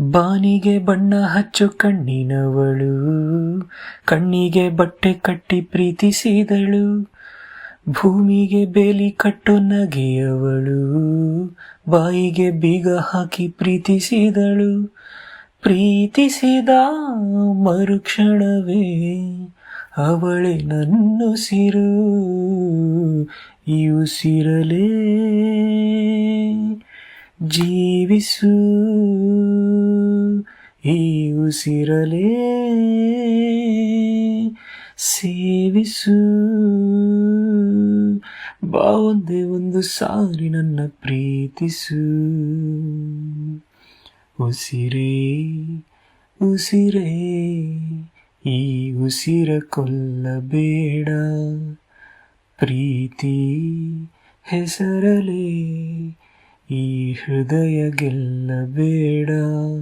ಬಾನಿಗೆ ಬಣ್ಣ ಹಚ್ಚು ಕಣ್ಣಿನವಳು, ಕಣ್ಣಿಗೆ ಬಟ್ಟೆ ಕಟ್ಟಿ ಪ್ರೀತಿಸಿದಳು, ಭೂಮಿಗೆ ಬೇಲಿ ಕಟ್ಟು ನಗೆಯವಳು, ಬಾಯಿಗೆ ಬೀಗ ಹಾಕಿ ಪ್ರೀತಿಸಿದಳು. ಪ್ರೀತಿಸಿದ ಮರುಕ್ಷಣವೇ ಅವಳೆ ನನ್ನುಸಿರು ಈ ಉಸಿರಲೇ ಜೀವಿಸು. ಈ ಉಸಿರಲೇ ಸೇವಿಸು. ಬಾ ಒಂದೇ ಒಂದು ಸಾರಿ ನನ್ನ ಪ್ರೀತಿಸು. ಉಸಿರೇ ಉಸಿರೇ, ಈ ಉಸಿರ ಕೊಲ್ಲಬೇಡ. ಪ್ರೀತಿ ಹೆಸರಲೇ, ಈ ಹೃದಯ ಗೆಲ್ಲಬೇಡ.